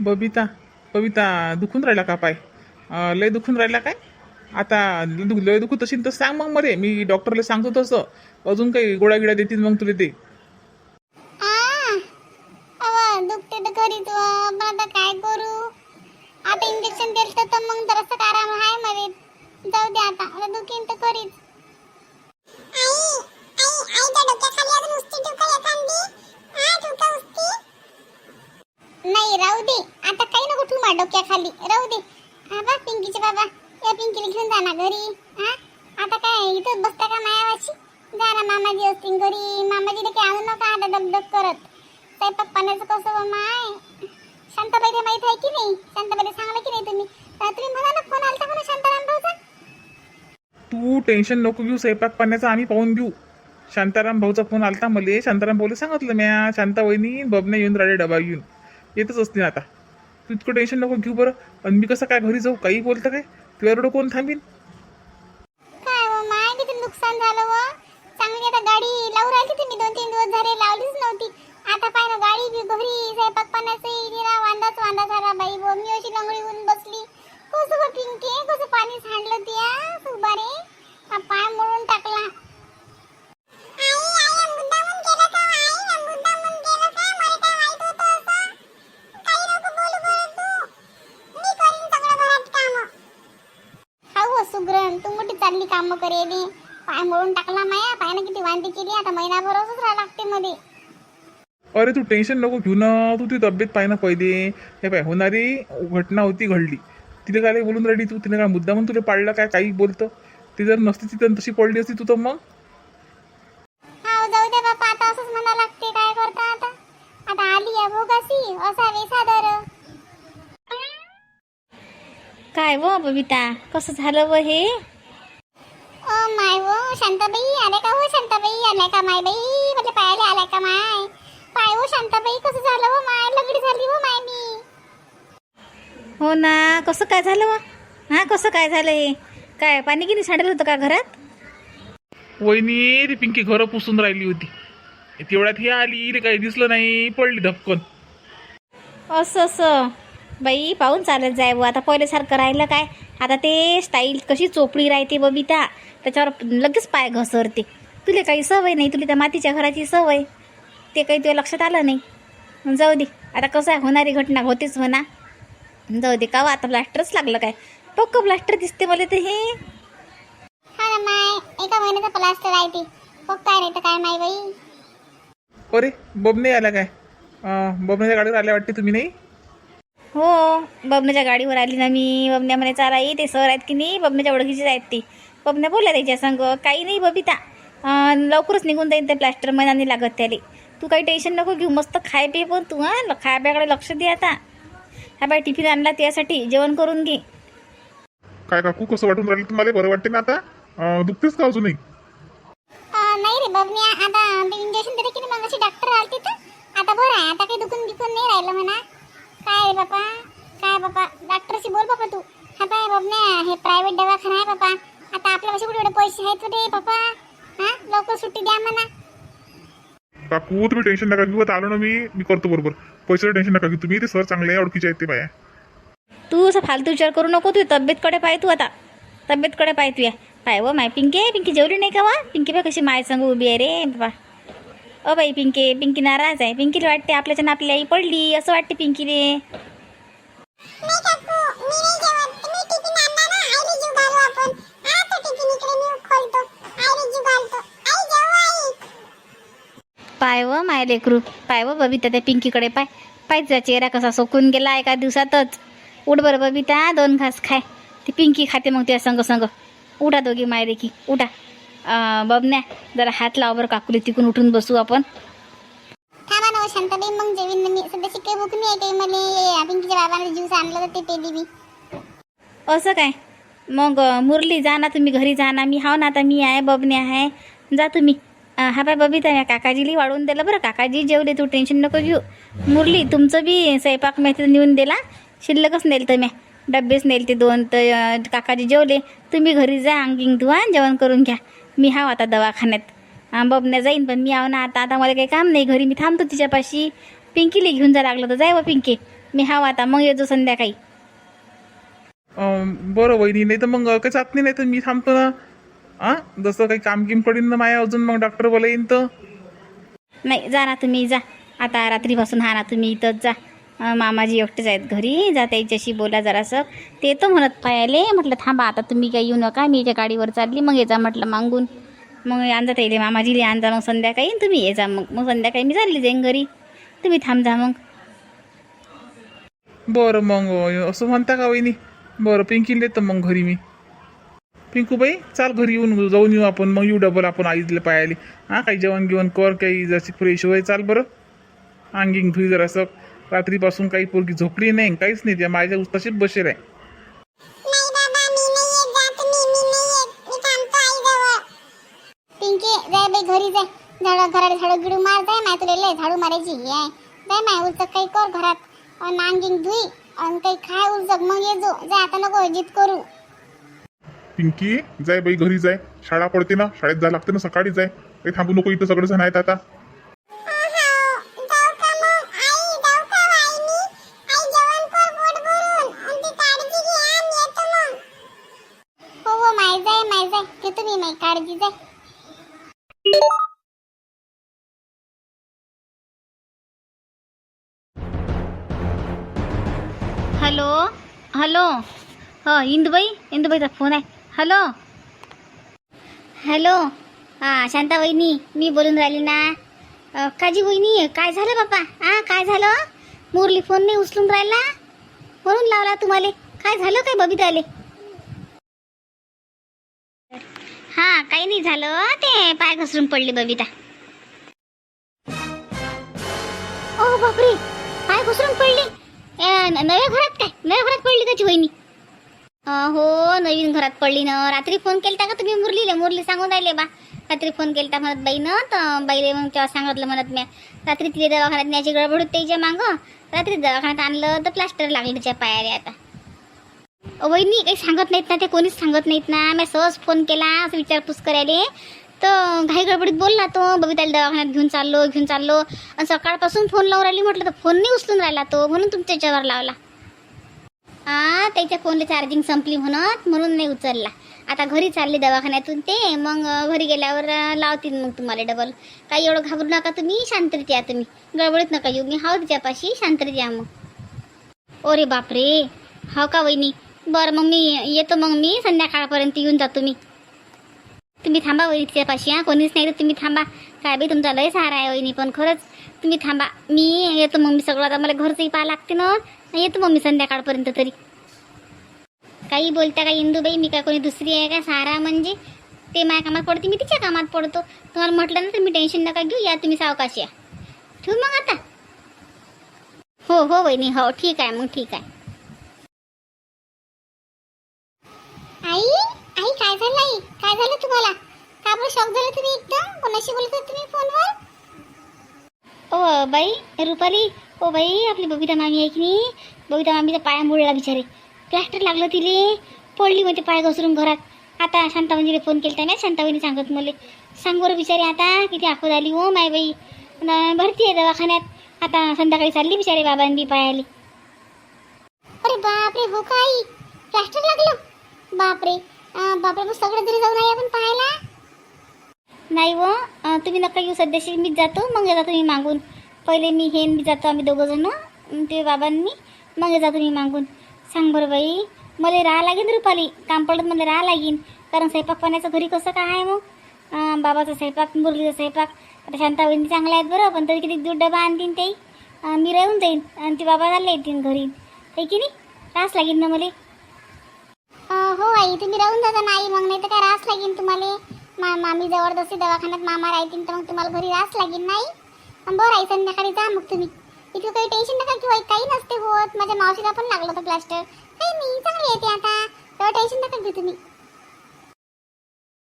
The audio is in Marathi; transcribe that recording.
बबिता बबिता दुखून राहिला का पाय? लय दुखून राहिला काय? आता दु- लय दुखत असेल तर सांग मग मरे. मी डॉक्टरला सांगतो तसं. अजून काही गोळ्या गिळ्या देतील मग तुला ते. दुखते तर घरीच पण आता काय करू? आता इंजेक्शन दिलं तर मग जरासं आराम आहे मध्ये जाऊ दे आता. आता दुखीन तर करीच नाही राहू दे. आता काही नको ठेवू मा डोक्याखाली. राहू दे. हा बा पिंकीचे बाबा या पिंकीला घेऊन जा ना घरी हा? आता काय इथं बसता का मायावाशी? जा ना मामाजी असतील घरी. मामाजीला काही आणू नका आता दगदग करत. स्वयंपाक पाण्याचं कसं हो माय? शांताबाईला माहीत आहे की नाही? शांताबाईला सांगलं की नाही तुम्ही? तुम्ही मला ना फोन आलता म्हणा शांताराम भाऊचा? तू टेन्शन नको घेऊ स्वयंपाक पाण्याचा आम्ही पाहून घेऊ. शांताराम भाऊचा फोन आलता मले. शांताराम भाऊला सांगितलं म्या शांता वहिनी बबने येऊन राहिले डबा घेऊन. येतच असतील आता. तू इतकं टेन्शन नको घेऊ बरं. आणि मी कसं काय घरी जाऊ? काही बोलतं काय? तुझ्याकडं कोण थांबीन? काय व माय किती नुकसान झालं व चांगली आता गाडी लावून राहिली तुम्ही दोन तीन दिवस झाले लावलीच नव्हती. आता पाय ना गाडी बी घरी स्वयंपाक पाण्याचं इरा वांदाच वांदा झाला. बाई व मी अशी लंगडी होऊन बसली. कसं ग पिंके? कसं पाणी सांडलं त्या? सुबारे पाय मोडून टाकला. काम करेली. पाय मोडून टाकला माया. पायानं किती वांदी केली. आता महिनाभरच राहा लागते मध्ये अरे तू टेन्शन नको घेऊ ना. तू ती तब्येत पाहिजे ना पहिले. हे पाय होणारी घटना होती घडली. तिने काय बोलून राहिली तू? तिने काय मुद्दा म्हणून तुला पाडलं काय? काही बोलतं? ती जर नसती तिथं तशी पडली असती तू तर मग? हा जाऊ दे बापा. आता असंच म्हणा लागते. काय करता आता? आता आली या भोगासी असा वेसा दर. काय व बबिता? कसं झालं व हे? माय वो शांताबाई आल्या का हो शांताबाई? आल्या का माय बाई? म्हणजे पायाला आल्या का माय? पाय हो शांताबाई कसं झालं हो माय? लगडी झाली हो माय मी. हो ना कसं काय झालं व हां कसं काय झालं हे? काय पाणी किती सांडलं होतं का घरात? वहिनी ती पिंकी घरं पुसून राहिली होती. तेवढ्यात ही आली इले काही दिसलं नाही पडली धपकन. असं असं. बाई पाहून चालत जाय व. आता पहिल्यासारखं राहिलं काय? आता ते स्टाईल कशी चोपडी राहते बबिता त्याच्यावर लगेच पाय घसरते. तुला काही सवय नाही तुला त्या मातीच्या घराची सवय. ते काही तुझ्या लक्षात आलं नाही. जाऊ दे आता कसं आहे होणारी घटना होतेच म्हणा. जाऊ दे का व आता ब्लास्टरच लागलं काय? पक्क ब्लास्टर दिसते मला तर हे. हा ना माय एका महिन्याचा प्लास्टर आहे ती. मग काय नाही तर काय माय बाई? अरे बबने आल्या काय? अं, बबनेच्या गाडीवर आल्या वाटते तुम्ही नाही? हो बबण्याच्या गाडीवर आली ना मी. बबन्या म्हणे चालाई ते सर आहेत की नाही? बबण्याच्या ओळखीचीच आहेत ती. बबन्या बोलल्या त्याच्या संग काही नाही बबिता. लवकरच निघून जाईन ते प्लॅस्टर महिन्याने लागत त्याले. तू काही टेन्शन नको घेऊ मस्त खाय पे पण तू हां? खाय प्याकडे लक्ष दे आता. हा बाय टिफिन आणला त्यासाठी जेवण करून घे. काय काकू कसं वाटून राहिलं तुम्हाला? बरं वाटते ना आता? दुखतेच का अजूनही? नाही रे बबन्या. आता इंजेक्शन दिलं की नाही मग अशी डॉक्टर आलती तर. आता बरं आहे. आता काही दुखून बिकून नाही राहिलं म्हणा. काय बापा. काय बापा? डॉक्टरशी बोल बापा तू. हा पाय बबन्या हे प्रायव्हेट दवाखाना आहे बापा. आता आपल्या कसे कुठे एवढे पैसे आहेत कुठे बापा? हा? लवकर सुट्टी द्या म्हणा काकू तुम्ही टेन्शन नका घेऊ. आता आलो ना मी. मी करतो बरोबर. पैशाचं टेन्शन नका घेऊ तुम्ही. ते सर चांगले आहे, ओळखीचे आहेत ते बाया. तू असं फालतू विचार करू नको. तू तब्येतकडे पाय तू आता. तब्येतकडे पाय तू या पाय व माय पिंके. पिंकी जेवली नाही का वा? पिंकी बा कशी माय संग उभी आहे रे बाबा अ बाई पिंके पिंकी नाराज आहे. पिंकीला वाटते आपल्याच्या आपली आई पडली. असं वाटते पिंकीले पाय व माय लेकरू. पाय व बबिता त्या पिंकीकडे पाय. पायचा चेहरा कसा सोकून गेला एका दिवसातच. उठ बरं बबिता. दोन घास खाय. ती पिंकी खाते मग त्या संग संग. उठा दोघी माय लेकी उठा. बबन्या जरा हात लाव बरं काकुले तिकून उठून बसू आपण. थांबा ना हो शांताबाई मग जेवीन मी. भूक नाही आहे काही मला. पिंकीच्या बाबाने ज्यूस आणलं तर ते पेली मी. असं काय? मग मुरली जा ना तुम्ही घरी जा ना. मी हाव ना आता मी आहे बबने आहे. जा तुम्ही. हा बाय बबिता या काकाजीला वाढवून दिलं बरं. काकाजी जेवले तू टेन्शन नको घेऊ. मुरली तुमचं बी स्वयंपाक माहिती नेऊन दिला. शिल्लकच नेल तर म्या. डब्बेच नेल ते दोन तर काकाजी जेवले. तुम्ही घरी जा अंगिंग धुवा जेवण करून घ्या. मी हाव आता दवाखान्यात. बबन्या जाईन पण मी आव ना आता आता मला काही काम नाही घरी. मी थांबतो तिच्यापाशी. पिंकीला घेऊन जा लागलं तर जाय व पिंके. मी हाव आता मग येतो संध्याकाळी. बरं वहिनी नाही तर मग काही चाचणी नाही तर मी थांबतो ना. आ जसं काही काम किम पडीन ना माया अजून मग डॉक्टर बोला येईन तर. नाही जा ना तुम्ही जा. आता रात्रीपासून हा ना तुम्ही इथंच जा. मामाजी एकटेच आहेत घरी. जा त्याच्याशी बोला जरासं. ते तर म्हणत पायाले म्हटलं थांबा आता तुम्ही काही येऊ नका. मी त्या गाडीवर चालली. मग ये जा म्हटलं मागून. मग आणजा ताईले मामाजीले आणजा मग संध्याकाळी तुम्ही ये जा मग. मग संध्याकाळी मी चालली जाईन घरी. तुम्ही थांब जा मग. बरं मग असं म्हणता का वहिनी? बरं पिंकीला येतं मग घरी मी. पिंकूबाई चाल घरी येऊन जाऊन येऊ आपण. मग येऊ डबल आपण आईले पायाले. हां काही जेवण गिवण कर काही जशी फ्रेश होय चाल बरं. अंगिंग धुई जरासं. रात्रीपासून काही पोरगी झोपली नाही काहीच नाही. त्या माझ्या तशीच बसेल आहे. घरी जाय. झाड घराला झाडू गिडू मार जाय माय तुला लय झाडू मारायची हे आहे. जाय माय उलचक काही कर घरात. नांगिंग धुई आणि काही खाय उलचक मग ये जो. जाय आता नको जित करू. पिंकी जाय बाई घरी जाय. शाळा पडते ना शाळेत जायला लागते ना सकाळी जाय. काही थांबू नको इथं सगळं जण आहेत आता. जाय माय जाय. घेतो मी माय काळजी जाय. Hello hello. हो इंदुबाई इंदुबाईचा फोन आहे. हॅलो. हॅलो. हां शांता वहिनी मी बोलून राहिली ना. काजी वहिनी काय झालं बापा? हां काय झालं? मुरली फोन नाही उचलून राहिला? म्हणून लावला तुम्हाला. काय झालं काय बबिताले? हां काही नाही झालं. ते पाय घसरून पडली बबिता. ओ बापरे पाय घसरून पडली. न- नव्या घरात काय? नव्या घरात पडली त्याची वहिनी? हो नवीन घरात पडली ना. रात्री फोन केलता का तुम्ही? मुरलीले मुरली सांगून राहिले बा. रात्री फोन केलता म्हणत बाईनं तर बाईले मग तेव्हा सांगितलं म्हणत म्या. रात्री तिथे दवाखान्यात न्यायची गडबड होती त्याच्या मागं. रात्री दवाखान्यात आणलं तर प्लास्टर लागलं तिच्या पायाला आता. वहिनी काही सांगत नाहीत ना ते कोणीच सांगत नाहीत ना. मी सहज फोन केला असं विचारपूस करायले. तर घाई गडबडीत बोलला तो बबिताला दवाखान्यात घेऊन चाललो घेऊन चाललो. आणि सकाळपासून फोन लावून राहिली म्हटलं तर फोन नाही उचलून राहिला तो म्हणून तुमच्या याच्यावर लावला. हा त्याच्या फोनला चार्जिंग संपली म्हणत म्हणून नाही उचलला. आता घरी चालले दवाखान्यातून ते मग घरी गेल्यावर लावतील मग तुम्हाला डबल काही एवढं घाबरू नका तुम्ही शांतरीत या तुम्ही. गडबडीत नका येऊ मी हाव तिच्यापाशी शांतरीत या मग. ओरे बापरे! हो का वहिनी? बरं मग मी येतो मग मी संध्याकाळपर्यंत येऊन जातो मी. तुम्ही थांबा वहिनी तिच्यापाशी हा? कोणीच नाही तर तुम्ही थांबा. काय बी तुमचा लय सहारा आहे वहिनी पण खरंच तुम्ही थांबा. मी येतो मग मी सगळं आता मला घरचंही पाहा लागते ना. येतो मग मी संध्याकाळपर्यंत तरी. काही बोलता का इंदूबाई? मी काय कोणी दुसरी आहे का? सहारा म्हणजे? ते माझ्या कामात पडते मी तिच्या कामात पडतो. तुम्हाला म्हटलं ना तुम्ही टेन्शन नका घेऊ या तुम्ही सावकाश या. ठेवू मग आता? हो हो वहिनी हो ठीक आहे मग ठीक आहे. आई आई काय झालं आई? काय झालं तुम्हाला? का बरं शॉक झालं तुम्ही एकदम? कोणाशी बोलत होते तुम्ही फोनवर? O by Rupali. O by आपली बबिता मामी आहे की नाही? बबिता मामीचा पाया मुळला बिचारे. प्लास्टर लागलं तिले. पडली म्हणते पाय घसरून घरात. आता शांतावणीला फोन केला ना? शांतावणी सांगत मला सांग बरं बिचारे आता किती आखो झाली हो माय बाई. भरती आहे दवाखान्यात. आता संध्याकाळी चालली बिचारे बाबांनी पायाली. अरे बापरे हो का आई? प्लास्टर लागलं? बापरे. बापरे मग सगळं जरी जाऊन आई आपण पाहायला? नाही व तुम्ही नका येऊ सध्याशी मीच जातो मग येता तुम्ही मागून. पहिले मी हे मी जातो आम्ही दोघं जण ते बाबांनी मग येता तुम्ही मागून. सांग बरं बाई मला राहा लागेल रुपाली काम पडत मला राहा लागेल कारण स्वयंपाक पाण्याचं घरी कसं काय आहे मग? बाबाचा स्वयंपाक मुरलीचा स्वयंपाक. आता शांतावहिनी चांगल्या आहेत बरं पण तरी किती दूध डबा आणतीन ते. मी राहून जाईन आणि ते बाबा चालले येतील घरी. आहे की नाही? रास लागेल ना मला. इथे मी तुम्ही राहून जाता नाही मग नाही तर काय रास लागेल तुम्हाला? मा मामी जबरदस्ती दवाखान्यात मामा राहतील तर मग तुम्हाला घरी रास लागेल नाही? अं, बरं आई संध्याकाळी जा मग तुम्ही. इथं काही टेन्शन नका घेऊ काही नसते होत. माझ्या मावशीला पण लागलं होतं प्लास्टर काही नाही चांगली येते आता. तेव्हा टेन्शन नका घेऊ तुम्ही.